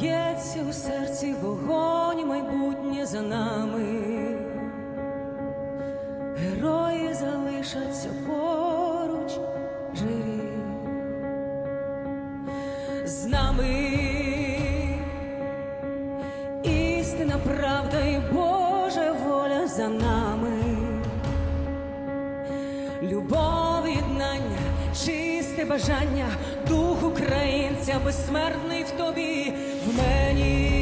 б'ється у серці вогонь, майбутнє за нами. Герої залишаться поруч живі. З нами істина, правда і Божа воля за нами. Любов, єднання, чисте бажання, дух українця безсмертний в тобі, мені.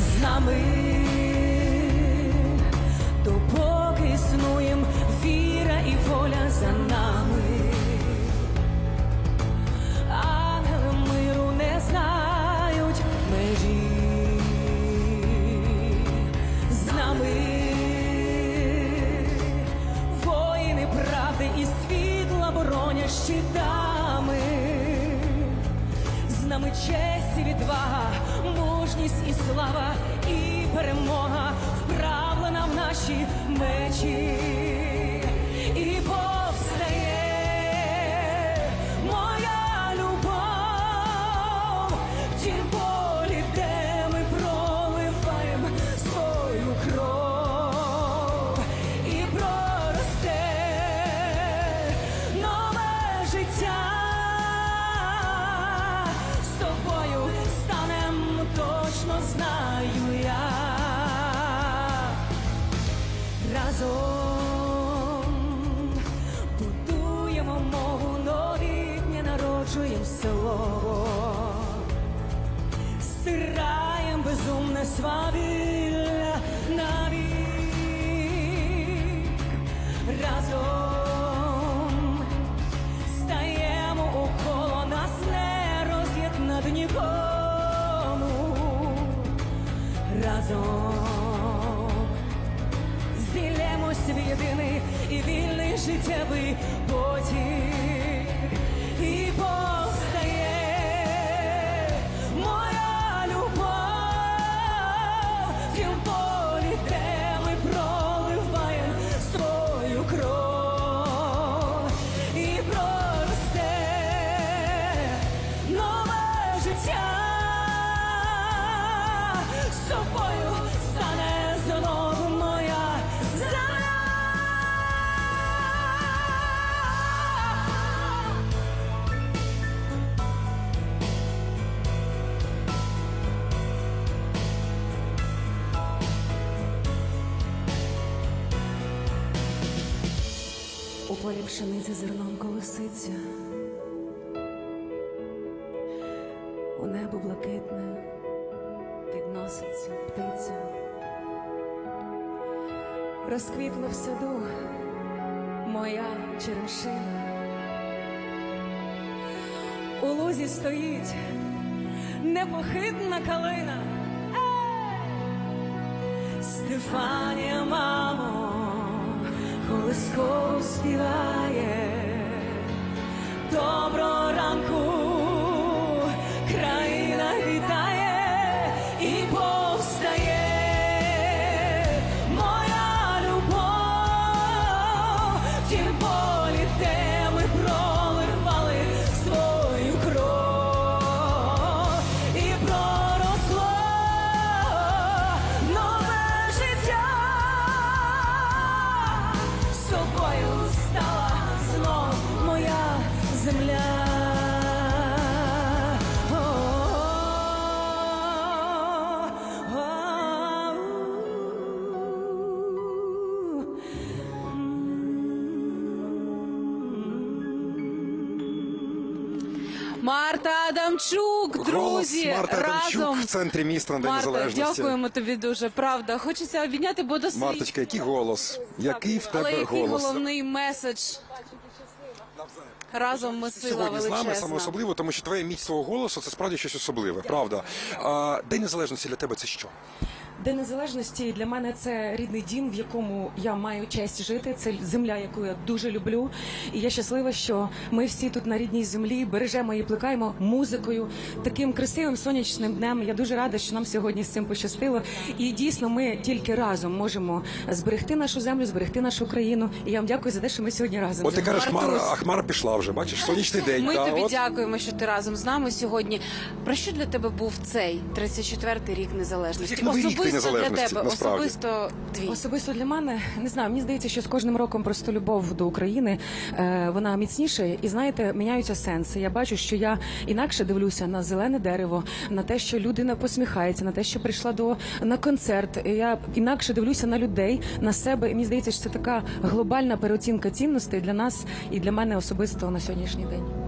З нами, допоки існуєм, віра і воля за нами. Боронять щитами. З нами честь і відвага, мужність і слава, і перемога вправлена в наші мечі. Разом. Будуємо мову новітнє, народжуєм село, стираєм безумне свавілля навік разом стаємо около нас не роз'єднати нікому. Разом єдиний і вільний життєвий потік. Полі пшениці зерном колоситься, у небо блакитне підноситься птиця, розквітла в саду моя черемшина. У лузі стоїть непохитна калина. Стефанія, мамо, колисково ciudad. Марта, Адамчук, друзі, Голос Марти разом. Адамчук в центрі міста на День Марта, Незалежності. дякуємо тобі дуже. Правда, хочеться обійняти, бо до свій. Марточка, який голос? Який в Але тебе який голос? головний меседж? Разом ми сила Сьогодні з нами величезна. саме особливо, тому що твоя міць свого голосу це справді щось особливе, правда. А, День Незалежності для тебе це що? День незалежності для мене це рідний дім, в якому я маю честь жити. Це земля, яку я дуже люблю. І я щаслива, що ми всі тут на рідній землі бережемо і плекаємо музикою таким красивим сонячним днем. Я дуже рада, що нам сьогодні з цим пощастило. І дійсно, ми тільки разом можемо зберегти нашу землю, зберегти нашу країну. І я вам дякую за те, що ми сьогодні разом. От ти кажеш. Хмара, а Хмара пішла вже. Бачиш, сонячний день. Ми та, тобі от. дякуємо, що ти разом з нами сьогодні. Про що для тебе був цей 34-й рік незалежності? Як новий рік ти особисто для тебе, насправді. особисто твій. Особисто для мене не знаю. Мені здається, що з кожним роком просто любов до України е, вона міцніше, і знаєте, міняються сенси. Я бачу, що я інакше дивлюся на зелене дерево, на те, що людина посміхається, на те, що прийшла до на концерт. Я інакше дивлюся на людей, на себе. І мені здається, що це така глобальна переоцінка цінностей для нас і для мене особисто на сьогоднішній день.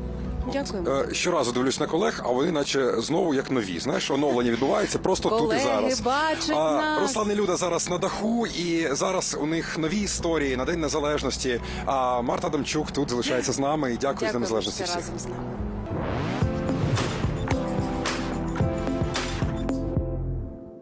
Дякуємо. Е, Щоразу дивлюсь на колег, а вони наче знову як нові. Знаєш, оновлення відбувається просто тут і зараз. бачать а, нас. Руслан і Люда зараз на даху, і зараз у них нові історії на День Незалежності. А Марта Дамчук тут залишається з нами і дякую за незалежності незалежність ти разом з нами.